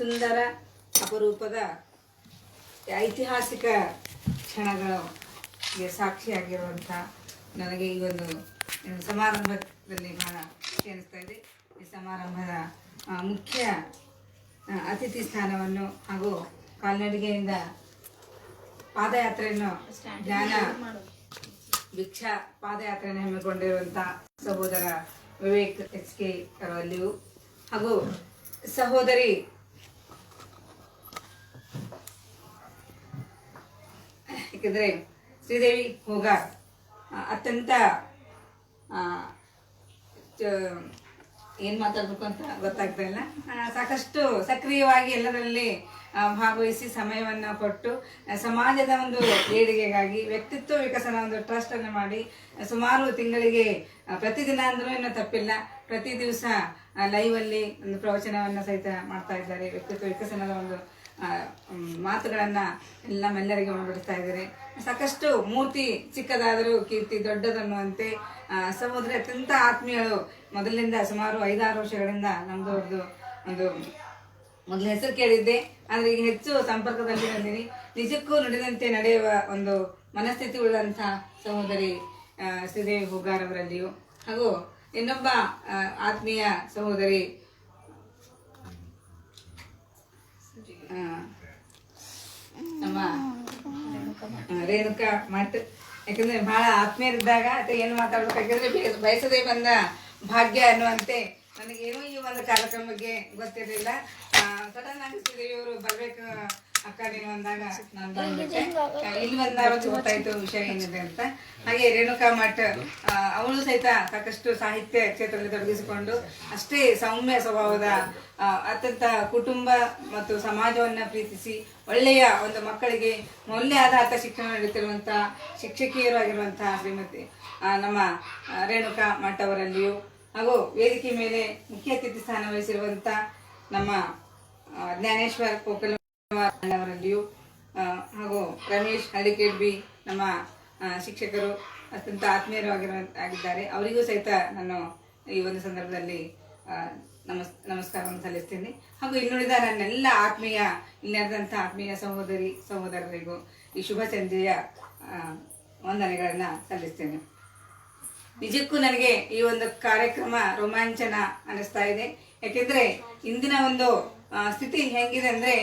ಸುಂದರ ಅಪರೂಪದ ಐತಿಹಾಸಿಕ ಕ್ಷಣಗಳಿಗೆ ಸಾಕ್ಷಿಯಾಗಿರುವಂಥ ನನಗೆ ಈ ಒಂದು ಸಮಾರಂಭದಲ್ಲಿ ಬಹಳ ಖುಷಿ ಅನಿಸ್ತಾ ಇದೆ. ಈ ಸಮಾರಂಭದ ಮುಖ್ಯ ಅತಿಥಿ ಸ್ಥಾನವನ್ನು ಹಾಗೂ ಕಾಲ್ನಡಿಗೆಯಿಂದ ಪಾದಯಾತ್ರೆಯನ್ನು ಜ್ಞಾನ ಭಿಕ್ಷಾ ಪಾದಯಾತ್ರೆಯನ್ನು ಹಮ್ಮಿಕೊಂಡಿರುವಂಥ ಸಹೋದರ ವಿವೇಕ್ ಎಚ್ ಕೆ ಅವರಲ್ಲಿಯೂ ಹಾಗೂ ಸಹೋದರಿ ಏಕೆಂದರೆ ಶ್ರೀದೇವಿ ಹೋಗ. ಅತ್ಯಂತ ಏನು ಮಾತಾಡ್ಬೇಕು ಅಂತ ಗೊತ್ತಾಗ್ತಾ ಇಲ್ಲ. ಸಾಕಷ್ಟು ಸಕ್ರಿಯವಾಗಿ ಎಲ್ಲರಲ್ಲಿ ಭಾಗವಹಿಸಿ ಸಮಯವನ್ನು ಕೊಟ್ಟು ಸಮಾಜದ ಒಂದು ಏಳಿಗೆಗಾಗಿ ವ್ಯಕ್ತಿತ್ವ ವಿಕಸನ ಒಂದು ಟ್ರಸ್ಟ್ ಅನ್ನು ಮಾಡಿ ಸುಮಾರು ತಿಂಗಳಿಗೆ ಪ್ರತಿದಿನ ಅಂದ್ರೂ ಏನೂ ತಪ್ಪಿಲ್ಲ. ಪ್ರತಿ ದಿವಸ ಲೈವಲ್ಲಿ ಒಂದು ಪ್ರವಚನವನ್ನು ಸಹಿತ ಮಾಡ್ತಾ ಇದ್ದಾರೆ. ವ್ಯಕ್ತಿತ್ವ ವಿಕಸನದ ಒಂದು ಮಾತುಗಳನ್ನ ನಮ್ಮೆಲ್ಲರಿಗೆ ಮೆಲ್ಲರಿಗೆ ಮಾಡಿಬಿಡ್ತಾ ಇದ್ದಾರೆ. ಸಾಕಷ್ಟು ಮೂರ್ತಿ ಚಿಕ್ಕದಾದರೂ ಕೀರ್ತಿ ದೊಡ್ಡದನ್ನುವಂತೆ ಸಮುದ್ರ ಅತ್ಯಂತ ಆತ್ಮೀಯಳು. ಮೊದಲಿನಿಂದ ಸುಮಾರು ಐದಾರು ವರ್ಷಗಳಿಂದ ನಮ್ದು ಅವ್ರದ್ದು ಒಂದು ಮೊದಲು ಹೆಸರು ಕೇಳಿದ್ದೆ. ಆದರೆ ಈಗ ಹೆಚ್ಚು ಸಂಪರ್ಕದಲ್ಲಿ ಬಂದಿನಿ. ನಿಜಕ್ಕೂ ನುಡಿದಂತೆ ನಡೆಯುವ ಒಂದು ಮನಸ್ಥಿತಿ ಉಳ್ಳಂಥ ಸಹೋದರಿ ಶ್ರೀದೇವಿ ಹುಗಾರ್ ಅವರಲ್ಲಿಯೂ. ಹಾಗೂ ಇನ್ನೊಬ್ಬ ಆತ್ಮೀಯ ಸಹೋದರಿ ಆ, ನಮ್ಮ ಆ, ರೇಣುಕಾ ಮಠ್ ಯಾಕಂದ್ರೆ ಬಹಳ ಆತ್ಮೀಯರಿದ್ದಾಗ ಅಥವಾ ಏನು ಮಾತಾಡ್ಬೇಕಾಗಿದ್ರೆ ಬಯಸದೇ ಬಂದ ಭಾಗ್ಯ ಅನ್ನುವಂತೆ ನನಗೇನು ಈ ಒಂದು ಕಾರ್ಯಕ್ರಮಕ್ಕೆ ಗೊತ್ತಿರಲಿಲ್ಲ. ಸಡನ್ ಆಗಿ ಇವರು ಬರ್ಬೇಕು ಅಕ್ಕ ನೀನು ಅಂದಾಗ ನಾನು ಬಂದ್ಬಿಟ್ಟೆ. ಆ, ಇಲ್ಲಿ ಬಂದಾಗ ಗೊತ್ತಾಯ್ತು ವಿಷಯ ಏನಿದೆ ಅಂತ. ಹಾಗೆ ರೇಣುಕಾ ಮಠ ಅವಳು ಸಹಿತ ಸಾಕಷ್ಟು ಸಾಹಿತ್ಯ ಕ್ಷೇತ್ರದಲ್ಲಿ ತೊಡಗಿಸಿಕೊಂಡು ಅಷ್ಟೇ ಸೌಮ್ಯ ಸ್ವಭಾವದ ಅತ್ಯಂತ ಕುಟುಂಬ ಮತ್ತು ಸಮಾಜವನ್ನ ಪ್ರೀತಿಸಿ ಒಳ್ಳೆಯ ಒಂದು ಮಕ್ಕಳಿಗೆ ಮೌಲ್ಯಾಧಾರಿತ ಶಿಕ್ಷಣ ನೀಡುತ್ತಿರುವಂತಹ ಶಿಕ್ಷಕಿಯರು ಆಗಿರುವಂತಹ ಶ್ರೀಮತಿ ನಮ್ಮ ರೇಣುಕಾ ಮಠ ಅವರಲ್ಲಿಯೂ ಹಾಗೂ ವೇದಿಕೆ ಮೇಲೆ ಮುಖ್ಯ ಅತಿಥಿ ಸ್ಥಾನ ವಹಿಸಿರುವಂತ ನಮ್ಮ ಜ್ಞಾನೇಶ್ವರ್ ಕೋಕಲ್ ಅವರಲ್ಲಿಯೂ ಹಾಗೂ ರಮೇಶ್ ಬಿ ನಮ್ಮ ಶಿಕ್ಷಕರು ಅತ್ಯಂತ ಆತ್ಮೀಯರು ಆಗಿರುವ ಆಗಿದ್ದಾರೆ. ಅವರಿಗೂ ಸಹಿತ ನಾನು ಈ ಒಂದು ಸಂದರ್ಭದಲ್ಲಿ ನಮಸ್, ನಮಸ್ಕಾರವನ್ನು ಸಲ್ಲಿಸ್ತೇನೆ. ಹಾಗೂ ಇನ್ನುಳಿದ ನನ್ನೆಲ್ಲ ಆತ್ಮೀಯ ಇಲ್ಲಿರದಂಥ ಆತ್ಮೀಯ ಸಹೋದರಿ, ಸಹೋದರರಿಗೂ ಈ ಶುಭ ಸಂಜೆಯ ವಂದನೆಗಳನ್ನು ಸಲ್ಲಿಸ್ತೇನೆ. ನಿಜಕ್ಕೂ ನನಗೆ ಈ ಒಂದು ಕಾರ್ಯಕ್ರಮ ರೋಮಾಂಚನ ಅನಿಸ್ತಾ ಇದೆ. ಯಾಕೆಂದ್ರೆ ಇಂದಿನ ಒಂದು ಸ್ಥಿತಿ ಹೆಂಗಿದೆ ಅಂದ್ರೆ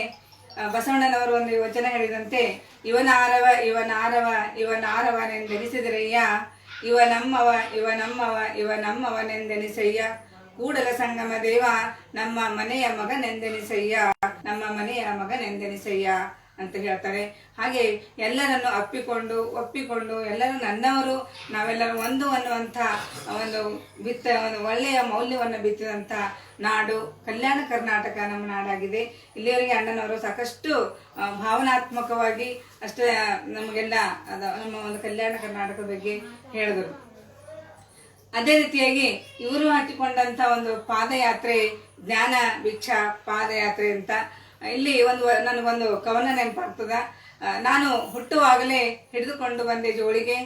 ಬಸವಣ್ಣನವರು ಒಂದು ವಚನ ಹೇಳಿದಂತೆ ಇವನಾರವ ಇವನಾರವ ಇವನಾರವನೆಂದೆನಿಸಿದರಯ್ಯ ಇವ ನಮ್ಮವ ಇವ ನಮ್ಮವ, ಇವ ಕೂಡಲ ಸಂಗಮ ದೇವ, ನಮ್ಮ ಮನೆಯ ಮಗನೆಂದೆನಿಸಯ್ಯ. ನಮ್ಮ ಮನೆಯ ಮಗನೆಂದೆನಿಸಯ್ಯ. ಅಂತ ಹೇಳ್ತಾರೆ. ಹಾಗೆ ಎಲ್ಲರನ್ನು ಅಪ್ಪಿಕೊಂಡು, ಒಪ್ಪಿಕೊಂಡು, ಎಲ್ಲರೂ ನನ್ನವರು, ನಾವೆಲ್ಲರೂ ಒಂದು ಅನ್ನುವಂಥ ಒಂದು ಬಿತ್ತ, ಒಂದು ಒಳ್ಳೆಯ ಮೌಲ್ಯವನ್ನು ಬಿತ್ತಿದಂಥ ನಾಡು ಕಲ್ಯಾಣ ಕರ್ನಾಟಕ ನಮ್ಮ ನಾಡಾಗಿದೆ. ಇಲ್ಲಿಯವರೆಗೆ ಅಣ್ಣನವರು ಸಾಕಷ್ಟು ಭಾವನಾತ್ಮಕವಾಗಿ ಅಷ್ಟೇ ನಮಗೆಲ್ಲ ನಮ್ಮ ಒಂದು ಕಲ್ಯಾಣ ಕರ್ನಾಟಕದ ಬಗ್ಗೆ ಹೇಳಿದರು. ಅದೇ ರೀತಿಯಾಗಿ ಇವರು ಹಾಕಿಕೊಂಡಂತ ಒಂದು ಪಾದಯಾತ್ರೆ, ಜ್ಞಾನ ಭಿಕ್ಷಾ ಪಾದಯಾತ್ರೆ ಅಂತ. ಇಲ್ಲಿ ಒಂದು ನನಗೊಂದು ಕವನ ನೆನಪಾಗ್ತದ. ನಾನು ಹುಟ್ಟುವಾಗಲೇ ಹಿಡಿದುಕೊಂಡು ಬಂದೆ ಜೋಳಿಗೆ.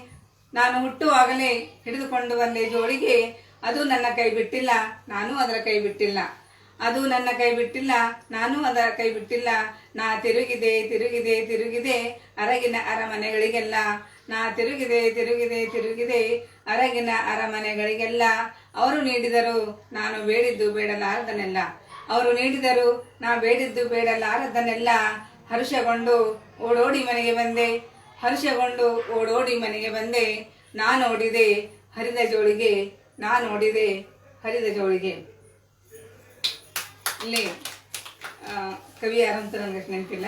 ನಾನು ಹುಟ್ಟುವಾಗಲೇ ಹಿಡಿದುಕೊಂಡು ಬಂದೆ ಜೋಳಿಗೆ. ಅದು ನನ್ನ ಕೈ ಬಿಟ್ಟಿಲ್ಲ, ನಾನು ಅದರ ಕೈ ಬಿಟ್ಟಿಲ್ಲ. ಅದು ನನ್ನ ಕೈ ಬಿಟ್ಟಿಲ್ಲ, ನಾನು ಅದರ ಕೈ ಬಿಟ್ಟಿಲ್ಲ. ನಾ ತಿರುಗಿದೆ ತಿರುಗಿದೆ ತಿರುಗಿದೆ ಅರಗಿನ ಅರಮನೆಗಳಿಗೆಲ್ಲ. ನಾ ತಿರುಗಿದೆ ತಿರುಗಿದೆ ತಿರುಗಿದೆ ಅರಗಿನ ಅರಮನೆಗಳಿಗೆಲ್ಲ. ಅವರು ನೀಡಿದರು, ನಾನು ಬೇಡಿದ್ದು ಬೇಡಲಾರದನೆಲ್ಲ ಅವರು ನೀಡಿದರು, ನಾ ಬೇಡಿದ್ದು ಬೇಡಲಾರದನ್ನೆಲ್ಲ ಹರ್ಷಗೊಂಡು ಓಡೋಡಿ ಮನೆಗೆ ಬಂದೆ, ಹರ್ಷಗೊಂಡು ಓಡೋಡಿ ಮನೆಗೆ ಬಂದೆ, ನಾ ನೋಡಿದೆ, ಹರಿದ ಜೋಳಿಗೆ, ನಾ ನೋಡಿದೆ, ಹರಿದ ಜೋಳಿಗೆ. ಇಲ್ಲಿ ಕವಿ ಯಾರಂತ ನನಗೆ ನೆನಪಿಲ್ಲ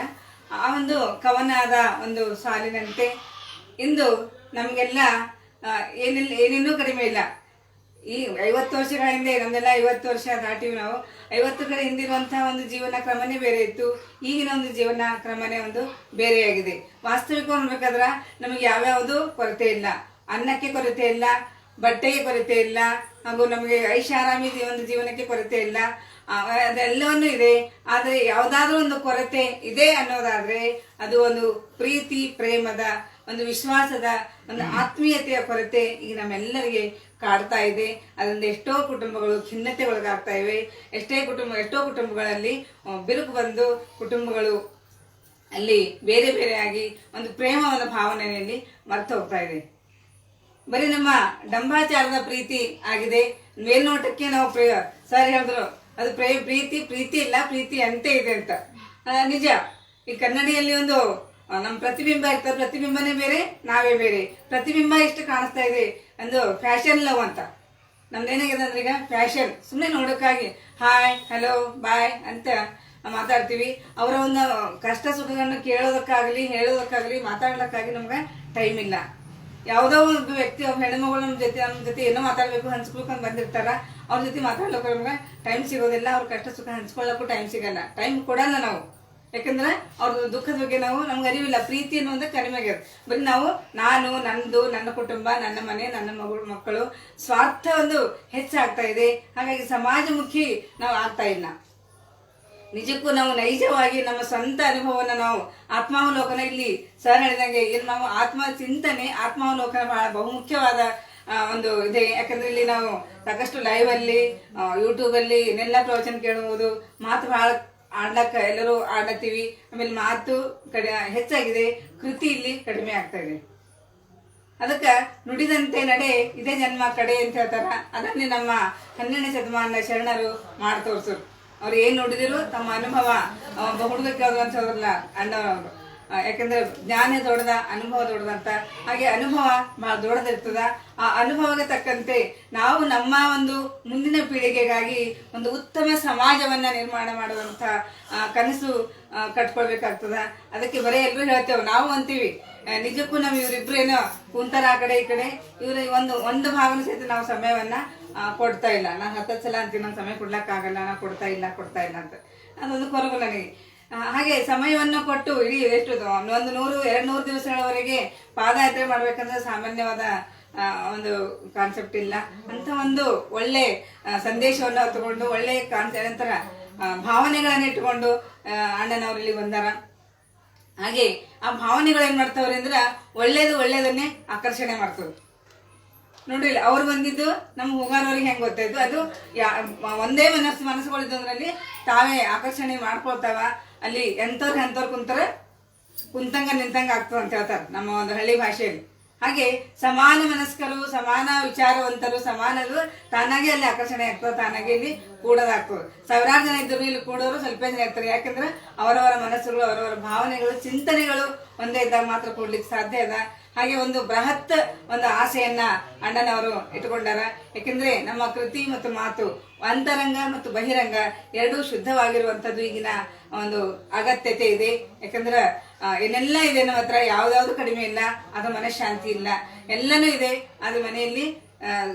ಆ ಒಂದು ಕವನಾದ ಒಂದು ಸಾಲಿನಂತೆ, ಇಂದು ನಮಗೆಲ್ಲ ಏನಿಲ್ಲ ಏನೇನೂ ಕಡಿಮೆ ಇಲ್ಲ. ಈ ಐವತ್ತು ವರ್ಷಗಳ ಹಿಂದೆ ನಮ್ದೆಲ್ಲ ಐವತ್ತು ವರ್ಷ ದಾಟಿವಿ ನಾವು. ಐವತ್ತುಗಳ ಹಿಂದಿರುವಂತಹ ಒಂದು ಜೀವನ ಕ್ರಮನೇ ಬೇರೆ ಇತ್ತು. ಈಗಿನ ಒಂದು ಜೀವನ ಕ್ರಮನೇ ಒಂದು ಬೇರೆಯಾಗಿದೆ. ವಾಸ್ತವಿಕ ನೋಡ್ಬೇಕಾದ್ರೆ ನಮಗೆ ಯಾವ್ಯಾವುದು ಕೊರತೆ ಇಲ್ಲ. ಅನ್ನಕ್ಕೆ ಕೊರತೆ ಇಲ್ಲ, ಬಟ್ಟೆಗೆ ಕೊರತೆ ಇಲ್ಲ, ಹಾಗೂ ನಮಗೆ ಐಷಾರಾಮಿ ಒಂದು ಜೀವನಕ್ಕೆ ಕೊರತೆ ಇಲ್ಲ. ಅದೆಲ್ಲವನ್ನೂ ಇದೆ. ಆದರೆ ಯಾವುದಾದ್ರೂ ಒಂದು ಕೊರತೆ ಇದೆ ಅನ್ನೋದಾದ್ರೆ ಅದು ಒಂದು ಪ್ರೀತಿ, ಪ್ರೇಮದ ಒಂದು ವಿಶ್ವಾಸದ ಒಂದು ಆತ್ಮೀಯತೆಯ ಕೊರತೆ ಈಗ ನಮ್ಮೆಲ್ಲರಿಗೆ ಕಾಡ್ತಾ ಇದೆ. ಅದರಿಂದ ಎಷ್ಟೋ ಕುಟುಂಬಗಳು ಖಿನ್ನತೆ ಒಳಗಾಗ್ತಾ ಇವೆ. ಎಷ್ಟೇ ಕುಟುಂಬ ಎಷ್ಟೋ ಕುಟುಂಬಗಳಲ್ಲಿ ಬಿರುಕು ಬಂದು ಕುಟುಂಬಗಳು ಅಲ್ಲಿ ಬೇರೆ ಬೇರೆಯಾಗಿ ಒಂದು ಪ್ರೇಮವಾದ ಭಾವನೆಯಲ್ಲಿ ಮರ್ತು ಹೋಗ್ತಾ ಇದೆ. ಬರೀ ನಮ್ಮ ಡಂಬಾಚಾರದ ಪ್ರೀತಿ ಆಗಿದೆ. ಮೇಲ್ನೋಟಕ್ಕೆ ನಾವು ಪ್ರೇ ಸರ್ ಹೇಳಿದ್ರು ಅದು ಪ್ರೇ ಪ್ರೀತಿ ಪ್ರೀತಿ ಇಲ್ಲ ಪ್ರೀತಿ ಅಂತೆ ಇದೆ ಅಂತ. ನಿಜ. ಈ ಕನ್ನಡಿಯಲ್ಲಿ ಒಂದು ನಮ್ಮ ಪ್ರತಿಬಿಂಬ ಇರ್ತದೆ ಪ್ರತಿಬಿಂಬನೇ ಬೇರೆ, ನಾವೇ ಬೇರೆ. ಪ್ರತಿಬಿಂಬ ಎಷ್ಟು ಕಾಣಿಸ್ತಾ ಇದೆ ಒಂದು ಫ್ಯಾಷನ್ ಲವ್ ಅಂತ. ನಮ್ದೇನಾಗಿದೆ ಅಂದ್ರೆ ಈಗ ಫ್ಯಾಷನ್. ಸುಮ್ಮನೆ ನೋಡೋಕ್ಕಾಗಿ ಹಾಯ್, ಹಲೋ, ಬಾಯ್ ಅಂತ ಮಾತಾಡ್ತೀವಿ. ಅವರ ಒಂದು ಕಷ್ಟ ಸುಖಗಳನ್ನು ಕೇಳೋದಕ್ಕಾಗಲಿ, ಹೇಳೋದಕ್ಕಾಗಲಿ ಮಾತಾಡೋಕ್ಕಾಗಿ ನಮ್ಗೆ ಟೈಮ್ ಇಲ್ಲ. ಯಾವುದೋ ಒಂದು ವ್ಯಕ್ತಿ, ಅವ್ರ ಹೆಣ್ಮಗಳು ನಮ್ಮ ಜೊತೆ ನಮ್ಮ ಜೊತೆ ಏನೋ ಮಾತಾಡಬೇಕು ಹಂಚ್ಬೇಕು ಅಂತ ಬಂದಿರ್ತಾರ, ಅವ್ರ ಜೊತೆ ಮಾತಾಡ್ಲಿಕ್ಕೆ ನಮ್ಗೆ ಟೈಮ್ ಸಿಗೋದಿಲ್ಲ. ಅವ್ರ ಕಷ್ಟ ಸುಖ ಹಂಚ್ಕೊಳ್ಳೋಕ್ಕೂ ಟೈಮ್ ಸಿಗಲ್ಲ. ಟೈಮ್ ಕೊಡಲ್ಲ ನಾವು. ಯಾಕಂದ್ರೆ ಅವ್ರದ್ದು ದುಃಖದ ಬಗ್ಗೆ ನಾವು ನಮ್ಗೆ ಅರಿವಿಲ್ಲ, ಪ್ರೀತಿ ಅನ್ನೋದು ಕಡಿಮೆ ಆಗ್ಯದ ಬರೀ ನಾವು, ನಾನು, ನಂದು, ನನ್ನ ಕುಟುಂಬ, ನನ್ನ ಮನೆ, ನನ್ನ ಮಗಳು, ಮಕ್ಕಳು, ಸ್ವಾರ್ಥ ಒಂದು ಹೆಚ್ಚಾಗ್ತಾ ಇದೆ. ಹಾಗಾಗಿ ಸಮಾಜಮುಖಿ ನಾವು ಆಗ್ತಾ ಇಲ್ಲ. ನಿಜಕ್ಕೂ ನಾವು ನೈಜವಾಗಿ ನಮ್ಮ ಸ್ವಂತ ಅನುಭವನ ನಾವು ಆತ್ಮಾವಲೋಕನ ಇಲ್ಲಿ ಸರ್ ಹೇಳಿದಂಗೆ ಇಲ್ಲಿ ನಾವು ಆತ್ಮ ಚಿಂತನೆ ಆತ್ಮಾವಲೋಕನ ಬಹಳ ಬಹುಮುಖ್ಯವಾದ ಒಂದು ಇದೆ. ಯಾಕಂದ್ರೆ ಇಲ್ಲಿ ನಾವು ಸಾಕಷ್ಟು ಲೈವ್ ಅಲ್ಲಿ ಯೂಟ್ಯೂಬ್ ಅಲ್ಲಿ ಇನ್ನೆಲ್ಲ ಪ್ರವಚನ ಕೇಳಬಹುದು ಮಾತು ಬಹಳ ಆಡ್ಲಕ್ಕ ಎಲ್ಲರೂ ಆಡ್ಲತ್ತೀವಿ ಆಮೇಲೆ ಮಾತು ಕಡಿ ಹೆಚ್ಚಾಗಿದೆ. ಕೃತಿ ಇಲ್ಲಿ ಕಡಿಮೆ ಆಗ್ತಾ ಇದೆ. ಅದಕ್ಕೆ ನುಡಿದಂತೆ ನಡೆ ಇದೇ ಜನ್ಮ ಕಡೆ ಅಂತ ಹೇಳ್ತಾರ. ಅದನ್ನೇ ನಮ್ಮ ಹನ್ನೆರಡನೇ ಶತಮಾನ ಶರಣರು ಮಾಡಿ ತೋರ್ಸರು ಅವ್ರು ಏನ್ ನುಡಿದಿರು ತಮ್ಮ ಅನುಭವ. ಒಬ್ಬ ಹುಡುಗಕ್ಕೆ ಅಂತ ಹೇಳಿದ್ರಲ್ಲ ಅಣ್ಣವರು ಆ, ಯಾಕಂದ್ರೆ ಜ್ಞಾನ ದೊಡ್ಡದ, ಅನುಭವ ದೊಡ್ಡದಂತ ಹಾಗೆ ಅನುಭವ ಬಹಳ ದೊಡ್ಡದಿರ್ತದ. ಆ ಅನುಭವಕ್ಕೆ ತಕ್ಕಂತೆ ನಾವು ನಮ್ಮ ಒಂದು ಮುಂದಿನ ಪೀಳಿಗೆಗಾಗಿ ಒಂದು ಉತ್ತಮ ಸಮಾಜವನ್ನ ನಿರ್ಮಾಣ ಮಾಡುವಂತ ಕನಸು ಕಟ್ಕೊಳ್ಬೇಕಾಗ್ತದ. ಅದಕ್ಕೆ ಬರೀ ಎಲ್ಲರೂ ಹೇಳ್ತೇವೆ, ನಾವು ಅಂತೀವಿ. ನಿಜಕ್ಕೂ ನಾವು ಇವರಿಬ್ರು ಏನೋ ಕುಂತಾರ ಆ ಕಡೆ ಈ ಕಡೆ, ಇವ್ರ ಒಂದು ಒಂದು ಭಾಗನ ಸಹಿತ ನಾವು ಸಮಯವನ್ನ ಕೊಡ್ತಾ ಇಲ್ಲ. ನಾನು ಹತ್ತತ್ತು ಸಲ ಅಂತೀನಿ, ನಂಗೆ ಸಮಯ ಕೊಡ್ಲಕ್ಕಾಗಲ್ಲ, ನಾ ಕೊಡ್ತಾ ಇಲ್ಲ ಕೊಡ್ತಾ ಇಲ್ಲ ಅಂತ. ಅದೊಂದು ಕೊರಗು ನನಗೆ. ಹಾಗೆ ಸಮಯವನ್ನು ಕೊಟ್ಟು ಇಡೀ ಎಷ್ಟು ಒಂದು ನೂರು, ಎರಡು ನೂರು ದಿವಸಗಳವರೆಗೆ ಪಾದಯಾತ್ರೆ ಮಾಡ್ಬೇಕಂದ್ರೆ ಸಾಮಾನ್ಯವಾದ ಒಂದು ಕಾನ್ಸೆಪ್ಟ್ ಇಲ್ಲ. ಅಂತ ಒಂದು ಒಳ್ಳೆ ಸಂದೇಶವನ್ನು ತಗೊಂಡು ಒಳ್ಳೆ ಕಾನ್ಸೆ ನಂತರ ಭಾವನೆಗಳನ್ನ ಇಟ್ಕೊಂಡು ಅಣ್ಣನವ್ರು ಇಲ್ಲಿ ಬಂದಾರ. ಹಾಗೆ ಆ ಭಾವನೆಗಳು ಏನ್ ಮಾಡ್ತಾವ್ರಿ ಅಂದ್ರ ಒಳ್ಳೇದು ಒಳ್ಳೇದನ್ನೇ ಆಕರ್ಷಣೆ ಮಾಡ್ತವೆ ನೋಡ್ರಿ ಅವ್ರು ಬಂದಿದ್ದು ನಮ್ಮ ಹೋಗಾರವ್ರಿಗೆ ಹೆಂಗ್ ಗೊತ್ತಾಯ್ತು? ಅದು ಒಂದೇ ಮನಸ್ಸು ಮನಸ್ಸುಗಳಿದ್ದು ಅದ್ರಲ್ಲಿ ತಾವೇ ಆಕರ್ಷಣೆ ಮಾಡ್ಕೊಳ್ತಾವ. ಅಲ್ಲಿ ಎಂಥವ್ರು ಎಂಥವ್ರು ಕುಂತಾರೆ ಕುಂತಂಗ ನಿಂತಂಗ ಆಗ್ತದೆ ಅಂತ ಹೇಳ್ತಾರೆ ನಮ್ಮ ಒಂದು ಹಳ್ಳಿ ಭಾಷೆಯಲ್ಲಿ. ಹಾಗೆ ಸಮಾನ ಮನಸ್ಕರು, ಸಮಾನ ವಿಚಾರವಂತರು, ಸಮಾನರು ತಾನಾಗೆ ಅಲ್ಲಿ ಆಕರ್ಷಣೆ ಆಗ್ತದೆ, ತಾನಾಗೆ ಇಲ್ಲಿ ಕೂಡೋದಾಗ್ತದೆ. ಸಾವಿರಾರು ಜನ ಇದ್ದರು ಇಲ್ಲಿ ಕೂಡೋರು ಸ್ವಲ್ಪ ಜನ ಇರ್ತಾರೆ. ಯಾಕಂದ್ರೆ ಅವರವರ ಮನಸ್ಸುಗಳು, ಅವರವರ ಭಾವನೆಗಳು, ಚಿಂತನೆಗಳು ಒಂದೇ ಇದ್ದಾಗ ಮಾತ್ರ ಕೂಡ್ಲಿಕ್ಕೆ ಸಾಧ್ಯ ಅದ. ಹಾಗೆ ಒಂದು ಬೃಹತ್ ಒಂದು ಆಸೆಯನ್ನ ಅಣ್ಣನವರು ಇಟ್ಟುಕೊಂಡಾರ. ಯಾಕೆಂದ್ರೆ ನಮ್ಮ ಕೃತಿ ಮತ್ತು ಮಾತು ಅಂತರಂಗ ಮತ್ತು ಬಹಿರಂಗ ಎರಡೂ ಶುದ್ಧವಾಗಿರುವಂತದ್ದು ಈಗಿನ ಒಂದು ಅಗತ್ಯತೆ ಇದೆ. ಯಾಕಂದ್ರೆ ಏನೆಲ್ಲ ಇದೆ ನಮ್ಮ ಹತ್ರ, ಯಾವ್ದಾವ್ದು ಕಡಿಮೆ ಇಲ್ಲ, ಅದು ಮನಃಶಾಂತಿ ಇಲ್ಲ. ಎಲ್ಲನೂ ಇದೆ, ಅದು ಮನೆಯಲ್ಲಿ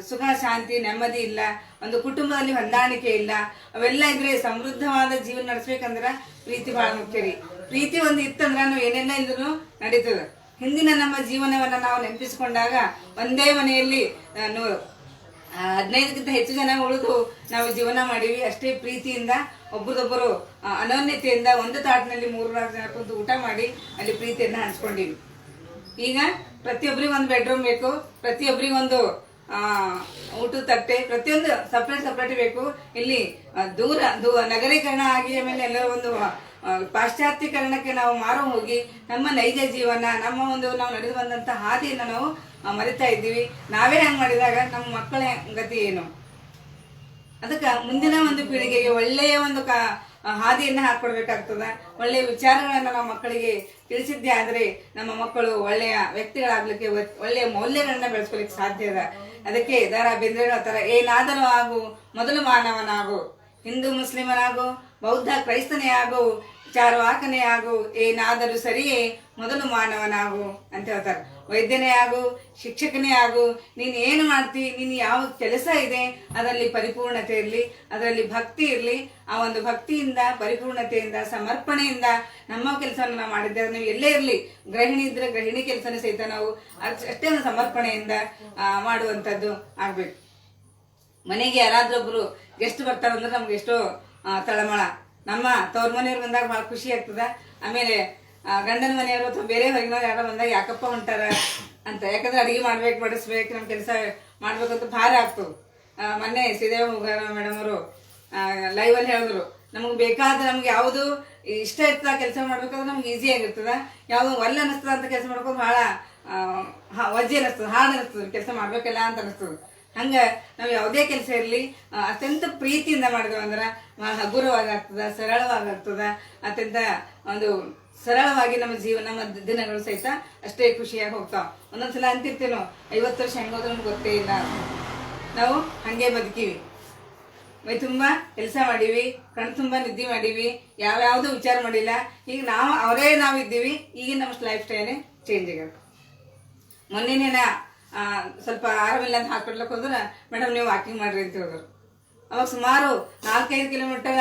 ಸುಖ, ಶಾಂತಿ, ನೆಮ್ಮದಿ ಇಲ್ಲ, ಒಂದು ಕುಟುಂಬದಲ್ಲಿ ಹೊಂದಾಣಿಕೆ ಇಲ್ಲ. ಅವೆಲ್ಲ ಇದ್ರೆ ಸಮೃದ್ಧವಾದ ಜೀವನ ನಡೆಸ್ಬೇಕಂದ್ರ ಪ್ರೀತಿ ಬಹಳ ಮುಖ್ಯ ರೀ. ಪ್ರೀತಿ ಒಂದು ಇತ್ತಂದ್ರ ಏನೆಲ್ಲ ಇದ್ರು ನಡೀತದ. ಹಿಂದಿನ ನಮ್ಮ ಜೀವನವನ್ನ ನಾವು ನೆನಪಿಸಿಕೊಂಡಾಗ ಒಂದೇ ಮನೆಯಲ್ಲಿ ಹದಿನೈದಕ್ಕಿಂತ ಹೆಚ್ಚು ಜನ ಉಳಿದು ನಾವು ಜೀವನ ಮಾಡೀವಿ. ಅಷ್ಟೇ ಪ್ರೀತಿಯಿಂದ ಒಬ್ಬರದೊಬ್ಬರು ಅನನ್ಯತೆಯಿಂದ ಒಂದು ತಾಟಿನಲ್ಲಿ ಮೂರು ನಾಲ್ಕು ಜನ ಕುಂತು ಊಟ ಮಾಡಿ ಅಲ್ಲಿ ಪ್ರೀತಿಯನ್ನು ಹಂಚ್ಕೊಂಡಿವಿ. ಈಗ ಪ್ರತಿಯೊಬ್ಬರಿಗೂ ಒಂದು ಬೆಡ್ರೂಮ್ ಬೇಕು ಪ್ರತಿಯೊಬ್ಬರಿಗೆ ಒಂದು ಊಟದ ತಟ್ಟೆ, ಪ್ರತಿಯೊಂದು ಸಪ್ರೇಟ್ ಸಪ್ರೇಟ್ ಬೇಕು. ಇಲ್ಲಿ ದೂರ, ದೂ, ನಗರೀಕರಣ ಆಗಿ ಆಮೇಲೆ ಎಲ್ಲರೂ ಒಂದು ಪಾಶ್ಚಾತ್ಯೀಕರಣಕ್ಕೆ ನಾವು ಮಾರು ಹೋಗಿ ನಮ್ಮ ನೈಜ ಜೀವನ, ನಮ್ಮ ಒಂದು ನಾವು ನಡೆದು ಬಂದಂತ ಹಾದಿಯನ್ನು ನಾವು ಮರಿತಾ ಇದ್ದೀವಿ. ನಾವೇ ಹಂಗೆ ಮಾಡಿದಾಗ ನಮ್ಮ ಮಕ್ಕಳ ಗತಿ ಏನು? ಅದಕ್ಕೆ ಮುಂದಿನ ಒಂದು ಪೀಳಿಗೆಗೆ ಒಳ್ಳೆಯ ಒಂದು ಕ ಹಾದಿಯನ್ನು ಹಾಕೊಡ್ಬೇಕಾಗ್ತದ. ಒಳ್ಳೆಯ ವಿಚಾರಗಳನ್ನು ನಾವು ಮಕ್ಕಳಿಗೆ ತಿಳಿಸಿದ್ದೇ ಆದರೆ ನಮ್ಮ ಮಕ್ಕಳು ಒಳ್ಳೆಯ ವ್ಯಕ್ತಿಗಳಾಗ್ಲಿಕ್ಕೆ ಒಳ್ಳೆಯ ಮೌಲ್ಯಗಳನ್ನ ಬೆಳೆಸ್ಕೊಲಿಕ್ಕೆ ಸಾಧ್ಯ ಅದ. ಅದಕ್ಕೆ ದರ ಬೇಂದ್ರೆ ಥರ ಏನಾದರೂ ಆಗು, ಮೊದಲು ಮಾನವನಾಗು. ಹಿಂದೂ ಮುಸ್ಲಿಮನಾಗು ಬೌದ್ಧ ಕ್ರೈಸ್ತನೇ ಆಗು ಚಾರ್ವಾಕನೇ ಆಗು ಏನಾದರೂ ಸರಿಯೇ ಮೊದಲು ಮಾನವನಾಗು ಅಂತ ಹೇಳ್ತಾರೆ. ವೈದ್ಯನೇ ಆಗು ಶಿಕ್ಷಕನೇ ಆಗು ನೀನು ಏನು ಮಾಡ್ತಿ, ನೀನು ಯಾವ ಕೆಲಸ ಇದೆ, ಅದರಲ್ಲಿ ಪರಿಪೂರ್ಣತೆ ಇರಲಿ, ಅದರಲ್ಲಿ ಭಕ್ತಿ ಇರಲಿ, ಆ ಒಂದು ಭಕ್ತಿಯಿಂದ, ಪರಿಪೂರ್ಣತೆಯಿಂದ, ಸಮರ್ಪಣೆಯಿಂದ ನಮ್ಮ ಕೆಲಸವನ್ನು ನಾವು ಮಾಡಿದ್ದೇವೆ ನೀವು ಎಲ್ಲೇ ಇರಲಿ. ಗೃಹಿಣಿ ಇದ್ರೆ ಗೃಹಿಣಿ ಕೆಲಸನೇ ಸಹಿತ ನಾವು ಅಷ್ಟ್- ಸಮರ್ಪಣೆಯಿಂದ ಮಾಡುವಂಥದ್ದು ಆಗ್ಬೇಕು. ಮನೆಗೆ ಯಾರಾದ್ರೊಬ್ರು ಗೆಸ್ಟ್ ಬರ್ತಾರಂದ್ರೆ ನಮ್ಗೆ ಎಷ್ಟೋ ತಳಮಳ. ನಮ್ಮ ತವ್ರ ಮನೆಯವ್ರು ಬಂದಾಗ ಬಹಳ ಖುಷಿ ಆಗ್ತದ. ಆಮೇಲೆ ಗಂಡನ ಮನೆಯವರು ಅಥವಾ ಬೇರೆ ಹೊರಗಿನವ್ರು ಯಾರೋ ಬಂದಾಗ ಯಾಕಪ್ಪ ಹೊಂಟಾರ ಅಂತ. ಯಾಕಂದ್ರೆ ಅಡಿಗೆ ಮಾಡ್ಬೇಕು, ಬಡಿಸ್ಬೇಕು ನಮ್ಮ ಕೆಲಸ ಮಾಡ್ಬೇಕಂತ ಭಾರ ಆಗ್ತದೆ. ಮೊನ್ನೆ ಶ್ರೀದೇವ ಮುಗಾರ ಮೇಡಮ್ ಅವರು ಲೈವ್ ಅಲ್ಲಿ ಹೇಳಿದ್ರು. ನಮಗೆ ಬೇಕಾದ ನಮ್ಗೆ ಯಾವುದು ಇಷ್ಟ ಇರ್ತದ ಕೆಲಸ ಮಾಡ್ಬೇಕಂದ್ರೆ ನಮ್ಗೆ ಈಸಿ ಆಗಿರ್ತದ. ಯಾವುದು ಒಲ್ಲ ಅನಿಸ್ತದ ಅಂತ ಕೆಲಸ ಮಾಡ್ಕೊಂಡು ಭಾಳ ವಜ್ಜೆ ಅನಿಸ್ತದೆ, ಹಾಡು ಅನಿಸ್ತದೆ. ಕೆಲಸ ಮಾಡ್ಬೇಕಲ್ಲ ಅಂತ ಅನಿಸ್ತದ. ಹಂಗ ನಾವು ಯಾವುದೇ ಕೆಲಸ ಇರಲಿ ಅತ್ಯಂತ ಪ್ರೀತಿಯಿಂದ ಮಾಡಿದ್ವಿ ಅಂದ್ರೆ ಬಹಳ ಹಗುರವಾಗಿ ಆಗ್ತದ ಸರಳವಾಗಿ ಆಗ್ತದ ಅತ್ಯಂತ ಒಂದು ಸರಳವಾಗಿ ನಮ್ಮ ಜೀವನ, ನಮ್ಮ ದಿನಗಳು ಸಹಿತ ಅಷ್ಟೇ ಖುಷಿಯಾಗಿ ಹೋಗ್ತಾವ. ಒಂದೊಂದ್ಸಲ ನಾವು ಐವತ್ತು ವರ್ಷ ಹೆಂಗೋದ್ರು ನಮ್ಗೆ ಗೊತ್ತೇ ಇಲ್ಲ. ನಾವು ಹಂಗೆ ಬದುಕಿವಿ. ಮೈ ತುಂಬ ಕೆಲಸ ಮಾಡೀವಿ ಕಣ್ ತುಂಬ ನಿದ್ದೆ ಮಾಡೀವಿ, ಯಾವ್ಯಾವುದು ವಿಚಾರ ಮಾಡಿಲ್ಲ. ಈಗ ನಾವು, ಅವರೇ ನಾವು ಇದ್ದೀವಿ, ಈಗಿನ ನಮ್ಮ ಲೈಫ್ ಸ್ಟೈಲೇ ಚೇಂಜ್ ಆಗ್ಯಾವ ಮೊನ್ನೆನೇನಾ ಸ್ವಲ್ಪ ಆರಾಮಿಲ್ಲ ಅಂತ ಹಾಸ್ಪಿಟ್ಲಕ್ಕೆ ಹೋದ್ರೆ ಮೇಡಮ್ ನೀವು ವಾಕಿಂಗ್ ಮಾಡ್ರಿ ಅಂತ ಹೇಳಿದ್ರು. ಅವಾಗ ಸುಮಾರು ನಾಲ್ಕೈದು ಕಿಲೋಮೀಟರ್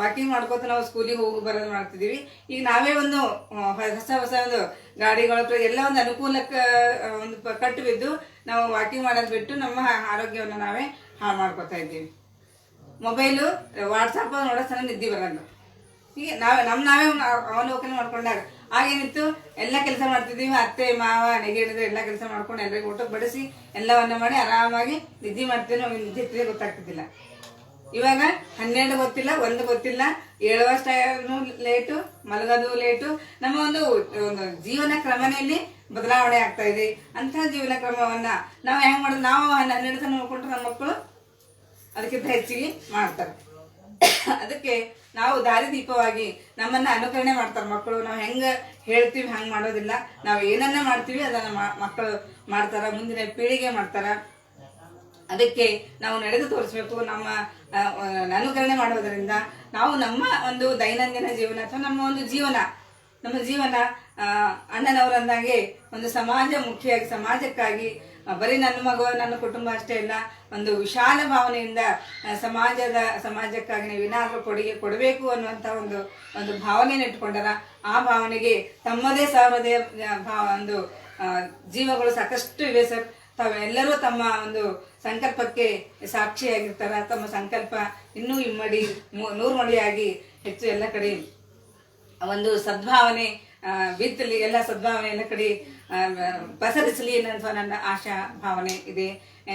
ವಾಕಿಂಗ್ ಮಾಡ್ಕೋತ ನಾವು ಸ್ಕೂಲಿಗೆ ಹೋಗಿ ಬರೋದು ಮಾಡ್ತಿದ್ದೀವಿ. ಈಗ ನಾವೇ ಒಂದು ಹೊಸ ಹೊಸ ಒಂದು ಗಾಡಿಗಳ ಎಲ್ಲ ಒಂದು ಅನುಕೂಲಕ್ಕೆ ಒಂದು ಕಟ್ಟು ಬಿದ್ದು ನಾವು ವಾಕಿಂಗ್ ಮಾಡೋದು ಬಿಟ್ಟು ನಮ್ಮ ಆರೋಗ್ಯವನ್ನು ನಾವೇ ಹಾಳು ಮಾಡ್ಕೋತಾ ಇದ್ದೀವಿ. ಮೊಬೈಲು ವಾಟ್ಸಪ್ ನೋಡೋ ಸಲ ನಿದ್ದೆ ಬರೋದು ಹೀಗೆ ನಾವೇ ನಮ್ಮ ನಾವೇ ಅವಲೋಕನ ಮಾಡ್ಕೊಂಡಾಗ ಆಗೇನಿತ್ತು ಎಲ್ಲ ಕೆಲಸ ಮಾಡ್ತಿದ್ದೀವಿ. ಅತ್ತೆ, ಮಾವ, ನೆಗೆ ಎಲ್ಲ ಕೆಲಸ ಮಾಡ್ಕೊಂಡು ಎಲ್ಲರಿಗೂ ಊಟಕ್ಕೆ ಬಡಿಸಿ ಎಲ್ಲವನ್ನ ಮಾಡಿ ಆರಾಮಾಗಿ ನಿದ್ದೆ ಮಾಡ್ತೇನೆ ನಮಗೆ ನಿದ್ದೆ ಇರ್ತದೆ ಗೊತ್ತಾಗ್ತಿದ್ದಿಲ್ಲ. ಇವಾಗ ಹನ್ನೆರಡು ಗೊತ್ತಿಲ್ಲ, ಒಂದು ಗೊತ್ತಿಲ್ಲ. ಏಳುವಷ್ಟು ಲೇಟು ಮಲಗೋದು ಲೇಟು ನಮ್ಮ ಒಂದು ಒಂದು ಜೀವನ ಕ್ರಮನೆಯಲ್ಲಿ ಬದಲಾವಣೆ ಆಗ್ತಾ ಇದೆ. ಅಂಥ ಜೀವನ ಕ್ರಮವನ್ನ ನಾವು ಹೆಂಗ್ ಮಾಡೋದು? ನಾವು ಹನ್ನೆರಡು ತನಕ ನೋಡ್ಕೊಂಡ್ರೆ ನಮ್ಮ ಮಕ್ಕಳು ಅದಕ್ಕಿಂತ ಹೆಚ್ಚಿಗೆ ಮಾಡ್ತಾರೆ. ಅದಕ್ಕೆ ನಾವು ದಾರಿದೀಪವಾಗಿ ನಮ್ಮನ್ನ ಅನುಕರಣೆ ಮಾಡ್ತಾರೆ ಮಕ್ಕಳು. ನಾವು ಹೆಂಗ ಹೇಳ್ತೀವಿ, ಹಂಗೆ ಮಾಡೋದಿಲ್ಲ. ನಾವು ಏನನ್ನ ಮಾಡ್ತೀವಿ, ಅದನ್ನ ಮಕ್ಕಳು ಮಾಡ್ತಾರ, ಮುಂದಿನ ಪೀಳಿಗೆ ಮಾಡ್ತಾರ. ಅದಕ್ಕೆ ನಾವು ನಡೆದು ತೋರಿಸ್ಬೇಕು, ನಮ್ಮ ಅನುಕರಣೆ ಮಾಡೋದರಿಂದ ನಾವು ನಮ್ಮ ಒಂದು ದೈನಂದಿನ ಜೀವನ ಅಥವಾ ನಮ್ಮ ಒಂದು ಜೀವನ, ನಮ್ಮ ಜೀವನ ಅಣ್ಣನವರಂದಾಗೆ ಒಂದು ಸಮಾಜ ಮುಖಿಯಾಗಿ, ಸಮಾಜಕ್ಕಾಗಿ ಬರೀ ನನ್ನ ಮಗು, ನನ್ನ ಕುಟುಂಬ ಅಷ್ಟೇ ಇಲ್ಲ ಒಂದು ವಿಶಾಲ ಭಾವನೆಯಿಂದ ಸಮಾಜದ, ಸಮಾಜಕ್ಕಾಗಿ ನೀವು ಏನಾದರೂ ಕೊಡುಗೆ ಕೊಡಬೇಕು ಅನ್ನುವಂಥ ಒಂದು ಒಂದು ಭಾವನೆಯನ್ನು ಇಟ್ಕೊಂಡಾರ ಆ ಭಾವನೆಗೆ ತಮ್ಮದೇ ಸಹೃದಯ ಭಾವ, ಒಂದು ಜೀವಗಳು ಸಾಕಷ್ಟು ಇವೆ ಸರ್. ತಾವೆಲ್ಲರೂ ತಮ್ಮ ಒಂದು ಸಂಕಲ್ಪಕ್ಕೆ ಸಾಕ್ಷಿಯಾಗಿರ್ತಾರ. ತಮ್ಮ ಸಂಕಲ್ಪ ಇನ್ನೂ ಇಮ್ಮಡಿ ನೂರು ಮಡಿಯಾಗಿ ಹೆಚ್ಚು ಎಲ್ಲ ಕಡೆ ಒಂದು ಸದ್ಭಾವನೆ ಬಿತ್ತಲಿ, ಎಲ್ಲ ಸದ್ಭಾವನೆ ಎಲ್ಲ ಕಡೆ ಪಸರಿಸಲಿ ಅನ್ನುವಂಥ ನನ್ನ ಆಶಾ ಭಾವನೆ ಇದೆ.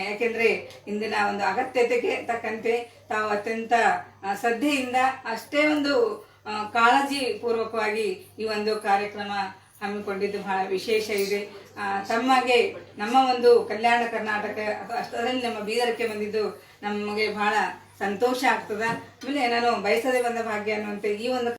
ಯಾಕೆಂದರೆ ಇಂದಿನ ಒಂದು ಅಗತ್ಯತೆಗೆ ತಕ್ಕಂತೆ ತಾವು ಅತ್ಯಂತ ಶ್ರದ್ಧೆಯಿಂದ ಅಷ್ಟೇ ಒಂದು ಕಾಳಜಿ ಪೂರ್ವಕವಾಗಿ ಈ ಒಂದು ಕಾರ್ಯಕ್ರಮ ಹಮ್ಮಿಕೊಂಡಿದ್ದು ಬಹಳ ವಿಶೇಷ ಇದೆ. ತಮ್ಮಗೆ ನಮ್ಮ ಒಂದು ಕಲ್ಯಾಣ ಕರ್ನಾಟಕ, ಅಷ್ಟರಲ್ಲಿ ನಮ್ಮ ಬೀದರಕ್ಕೆ ಬಂದಿದ್ದು ನಮಗೆ ಬಹಳ ಸಂತೋಷ ಆಗ್ತದ. ಆಮೇಲೆ ನಾನು ಬಯಸದೆ ಬಂದ ಭಾಗ್ಯ ಅನ್ನುವಂತೆ ಈ ಒಂದು